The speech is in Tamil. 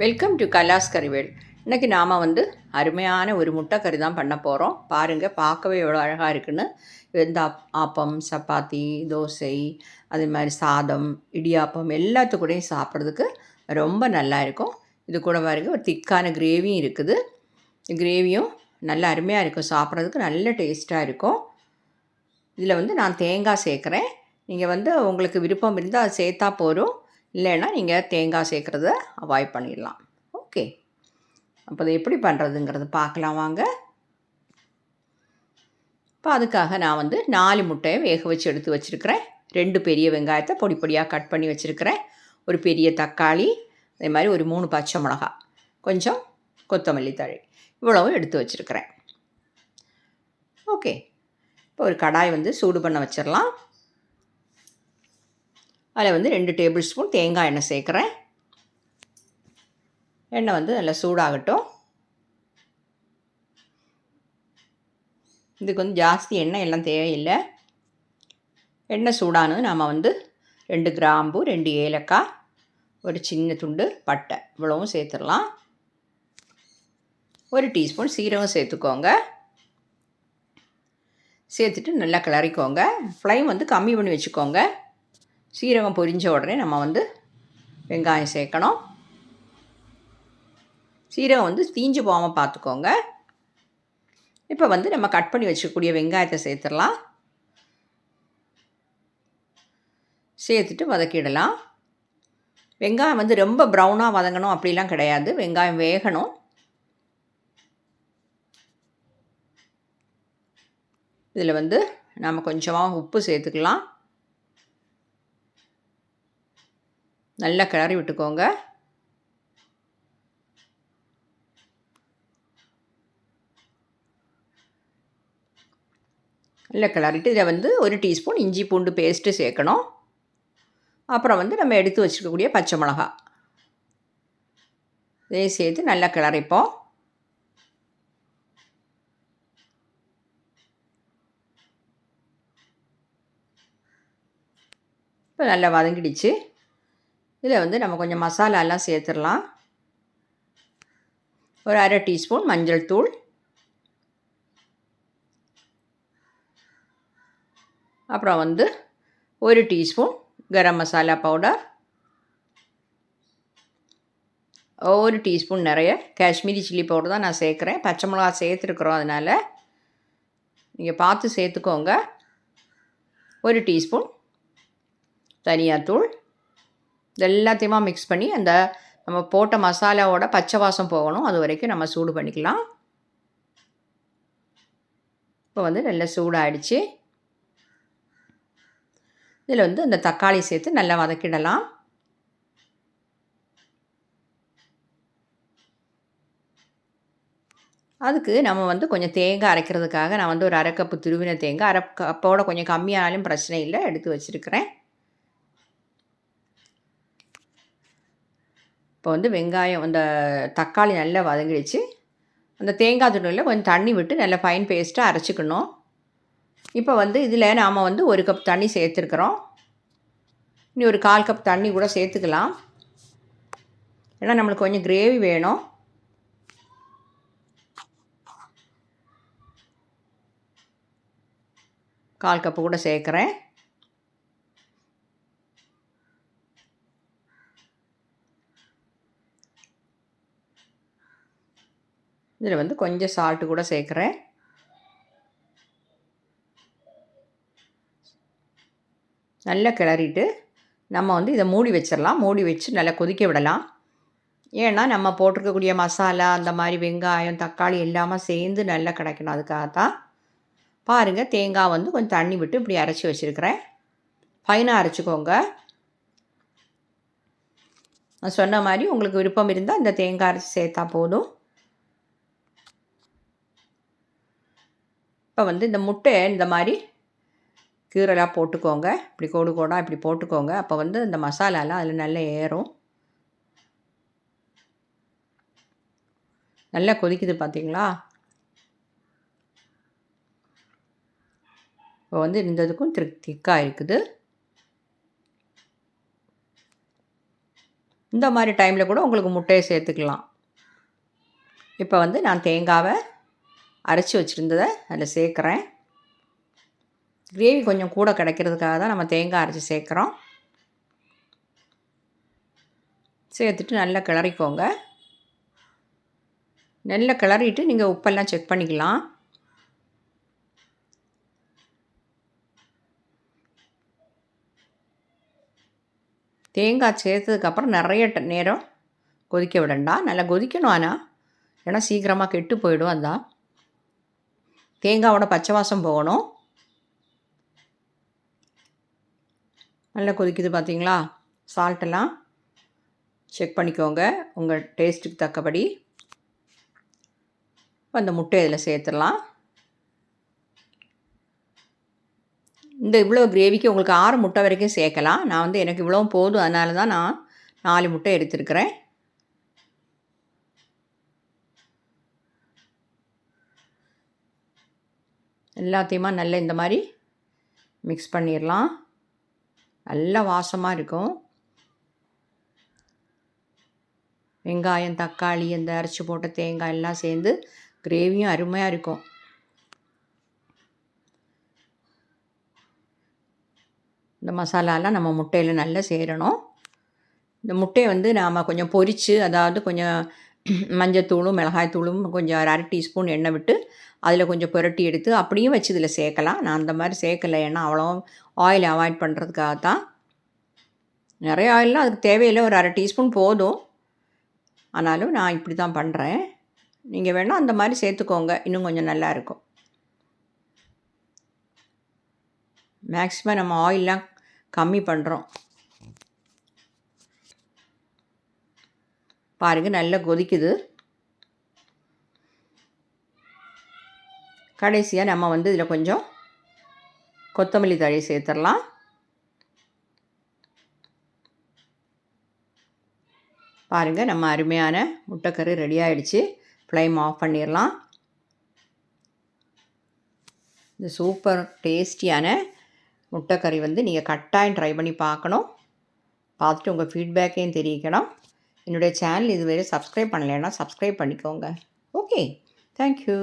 வெல்கம் டு கலாஸ் கறிவேல் இன்றைக்கி நாம் வந்து அருமையான ஒரு முட்டை கறி தான் பண்ண போகிறோம் பாருங்கள் பார்க்கவே எவ்வளோ அழகாக இருக்குன்னு. இந்த ஆப்பம் சப்பாத்தி தோசை அதே மாதிரி சாதம் இடியாப்பம் எல்லாத்துக்கூடையும் சாப்பிட்றதுக்கு ரொம்ப நல்லா இருக்கும். இது கூட பாருங்க ஒரு திக்கான கிரேவியும் இருக்குது. கிரேவியும் நல்ல அருமையாக இருக்கும். சாப்பிட்றதுக்கு நல்ல டேஸ்ட்டாக இருக்கும். இதில் வந்து நான் தேங்காய் சேர்க்குறேன். நீங்கள் வந்து உங்களுக்கு விருப்பம் இருந்தால் அது சேர்த்தா போதும். இல்லைன்னா நீங்கள் தேங்காய் சேர்க்குறத அவாய்ட் பண்ணிடலாம். ஓகே அப்போ அதை எப்படி பண்ணுறதுங்கிறது பார்க்கலாம் வாங்க. இப்போ அதுக்காக நான் வந்து நாலு முட்டையை வேக வச்சு எடுத்து வச்சுருக்கிறேன். ரெண்டு பெரிய வெங்காயத்தை பொடி பொடியாக கட் பண்ணி வச்சுருக்கிறேன். ஒரு பெரிய தக்காளி அதே மாதிரி ஒரு மூணு பச்சை மிளகா கொஞ்சம் கொத்தமல்லி தழை இவ்வளவும் எடுத்து வச்சுருக்கிறேன். ஓகே இப்போ ஒரு கடாய் வந்து சூடு பண்ண வச்சிடலாம். அதில் வந்து ரெண்டு டேபிள் ஸ்பூன் தேங்காய் எண்ணெய் சேர்க்குறேன். எண்ணெய் வந்து நல்லா சூடாகட்டும். இதுக்கு வந்து ஜாஸ்தி எண்ணெய் எல்லாம் தேவையில்லை. எண்ணெய் சூடானது நாம் வந்து ரெண்டு கிராம்பு ரெண்டு ஏலக்காய் ஒரு சின்ன துண்டு பட்டை இவ்வளவும் சேர்த்துடலாம். ஒரு டீஸ்பூன் சீரகம் சேர்த்துக்கோங்க. சேர்த்துட்டு நல்லா கிளறிக்கோங்க. ஃப்ளைம் வந்து கம்மி பண்ணி வச்சுக்கோங்க. சீரகம் பொரிஞ்ச உடனே நம்ம வந்து வெங்காயம் சேர்க்கணும். சீரகம் வந்து தீஞ்சு போகாமல் பார்த்துக்கோங்க. இப்போ வந்து நம்ம கட் பண்ணி வச்சுக்கூடிய வெங்காயத்தை சேர்த்துடலாம். சேர்த்துட்டு வதக்கிடலாம். வெங்காயம் வந்து ரொம்ப ப்ரௌனாக வதங்கணும் அப்படிலாம் கிடையாது. வெங்காயம் வேகணும். இதில் வந்து நம்ம கொஞ்சமாக உப்பு சேர்த்துக்கலாம். நல்லா கிளறி விட்டுக்கோங்க. நல்லா கிளறிட்டு இதை வந்து ஒரு டீஸ்பூன் இஞ்சி பூண்டு பேஸ்ட்டு சேர்க்கணும். அப்புறம் வந்து நம்ம எடுத்து வச்சுருக்கக்கூடிய பச்சை மிளகா. இதை சேர்த்து நல்லா கிளறிப்போம். இப்போ நல்லா வதங்கிடுச்சு. இதில் வந்து நம்ம கொஞ்சம் மசாலாலாம் சேர்த்துடலாம். ஒரு அரை டீஸ்பூன் மஞ்சள் தூள். அப்புறம் வந்து ஒரு டீஸ்பூன் கரம் மசாலா பவுடர். ஒரு டீஸ்பூன் நிறைய காஷ்மீரி சில்லி பவுடர் தான் நான் சேர்க்குறேன். பச்சை மிளகா சேர்த்துருக்குறோம் அதனால். நீங்கள் பார்த்து சேர்த்துக்கோங்க. ஒரு டீஸ்பூன் தனியாத்தூள். இது எல்லாத்தையுமா மிக்ஸ் பண்ணி அந்த நம்ம போட்ட மசாலாவோட பச்சை வாசம் போகணும். அது வரைக்கும் நம்ம சூடு பண்ணிக்கலாம். இப்போ வந்து நல்லா சூடாகிடுச்சு இதில் வந்து அந்த தக்காளி சேர்த்து நல்லா வதக்கிடலாம். அதுக்கு நம்ம வந்து கொஞ்சம் தேங்காய் அரைக்கிறதுக்காக நான் வந்து ஒரு அரை கப்பு துருவின தேங்காய் அரை கப்போட கொஞ்சம் கம்மியானாலும் பிரச்சனை இல்லை. எடுத்து வச்சுருக்கிறேன். இப்போ வந்து வெங்காயம் அந்த தக்காளி நல்லா வதங்கிடுச்சு. அந்த தேங்காய் துணியில் கொஞ்சம் தண்ணி விட்டு நல்லா ஃபைன் பேஸ்ட்டாக அரைச்சிக்கணும். இப்போ வந்து இதில் நாம் வந்து ஒரு கப் தண்ணி சேர்த்துருக்குறோம். இனி ஒரு கால் கப் தண்ணி கூட சேர்த்துக்கலாம். ஏன்னா நம்மளுக்கு கொஞ்சம் கிரேவி வேணும். கால் கப்பு கூட சேர்க்குறேன். இதில் வந்து கொஞ்சம் சால்ட்டு கூட சேர்க்குறேன். நல்லா கிளறிட்டு நம்ம வந்து இதை மூடி வச்சிடலாம். மூடி வச்சு நல்லா கொதிக்க விடலாம். ஏன்னா நம்ம போட்டிருக்கக்கூடிய மசாலா அந்த மாதிரி வெங்காயம் தக்காளி எல்லாமே சேர்ந்து நல்லா கிடைக்கணும். அதுக்காக தான் பாருங்கள் தேங்காய் வந்து கொஞ்சம் தண்ணி விட்டு இப்படி அரைச்சி வச்சுருக்கிறேன். ஃபைனாக அரைச்சிக்கோங்க. நான் சொன்ன மாதிரி உங்களுக்கு விருப்பம் இருந்தால் இந்த தேங்காய் அரைச்சி சேர்த்தா போதும். இப்போ வந்து இந்த முட்டையை இந்த மாதிரி கீரலாக போட்டுக்கோங்க. இப்படி கோடு கோடாக இப்படி போட்டுக்கோங்க. அப்போ வந்து இந்த மசாலாலாம் அதில் நல்லா ஏறும். நல்லா கொதிக்குது பார்த்தீங்களா இப்போ வந்து இந்த இதுக்கும் திரு திக்காக இருக்குது. இந்த மாதிரி டைமில் கூட உங்களுக்கு முட்டையை சேர்த்துக்கலாம். இப்போ வந்து நான் தேங்காவை அரைச்சி வச்சுருந்ததை அதில் சேர்க்குறேன். கிரேவி கொஞ்சம் கூட கிடைக்கிறதுக்காக தான் நம்ம தேங்காய் அரைச்சி சேர்க்குறோம். சேர்த்துட்டு நல்லா கிளறிக்கோங்க. நல்லா கிளறிட்டு நீங்கள் உப்பெல்லாம் செக் பண்ணிக்கலாம். தேங்காய் சேர்த்ததுக்கப்புறம் நிறைய நேரம் கொதிக்க விடண்டா. நல்லா கொதிக்கணும் ஆனால் ஏன்னா சீக்கிரமாக கெட்டு போயிடும் அதான். தேங்காவோட பச்சை வாசம் போகணும். நல்லா கொதிக்குது பார்த்தீங்களா சால்ட்டெல்லாம் செக் பண்ணிக்கோங்க. உங்கள் டேஸ்ட்டுக்கு தக்கபடி. அந்த முட்டை இதில் சேர்த்துடலாம். இந்த இவ்வளோ கிரேவிக்கு உங்களுக்கு ஆறு முட்டை வரைக்கும் சேர்க்கலாம். நான் வந்து எனக்கு இவ்வளோ போதும். அதனால தான் நான் நாலு முட்டை எடுத்துருக்கிறேன். எல்லாத்தையுமா நல்லா இந்த மாதிரி மிக்ஸ் பண்ணிடலாம். நல்லா வாசமாக இருக்கும். வெங்காயம் தக்காளி இந்த அரைச்சி போட்ட தேங்காய் எல்லாம் சேர்ந்து கிரேவியும் அருமையாக இருக்கும். இந்த மசாலாலாம் நம்ம முட்டையில் நல்லா சேரணும். இந்த முட்டையை வந்து நாம் கொஞ்சம் பொரித்து அதாவது கொஞ்சம் மஞ்சத்தூளும் மிளகாய்த்தூளும் கொஞ்சம் அரை டீஸ்பூன் எண்ணெய் விட்டு அதில் கொஞ்சம் புரட்டி எடுத்து அப்படியும் வச்சு இதில் சேர்க்கலாம். நான் அந்த மாதிரி சேர்க்கலை. ஏன்னா அவ்வளோ ஆயில் அவாய்ட் பண்ணுறதுக்காக தான். நிறைய ஆயிலெலாம் அதுக்கு தேவையில்லை. ஒரு அரை டீஸ்பூன் போதும். ஆனாலும் நான் இப்படி தான் பண்ணுறேன் நீங்கள் வேணால் அந்த மாதிரி சேர்த்துக்கோங்க. இன்னும் கொஞ்சம் நல்லாயிருக்கும் மேக்ஸிமம் நம்ம ஆயிலெலாம் கம்மி பண்ணுறோம் பாருங்கள் நல்லா கொதிக்குது. கடைசியாக நம்ம வந்து இதில் கொஞ்சம் கொத்தமல்லி தழி சேர்த்துடலாம். பாருங்கள் நம்ம அருமையான முட்டைக்கறி ரெடி ஆகிடுச்சு ஃப்ளைம் ஆஃப் பண்ணிடலாம். இந்த சூப்பர் டேஸ்டியான முட்டைக்கறி வந்து நீங்கள் கட்டாயம் ட்ரை பண்ணி பார்க்கணும். பார்த்துட்டு உங்கள் ஃபீட்பேக்கையும் தெரிவிக்கணும். என்னுடைய சேனல் இதுவரை சப்ஸ்கிரைப் பண்ணலைன்னா சப்ஸ்கிரைப் பண்ணிக்கோங்க. Okay thank you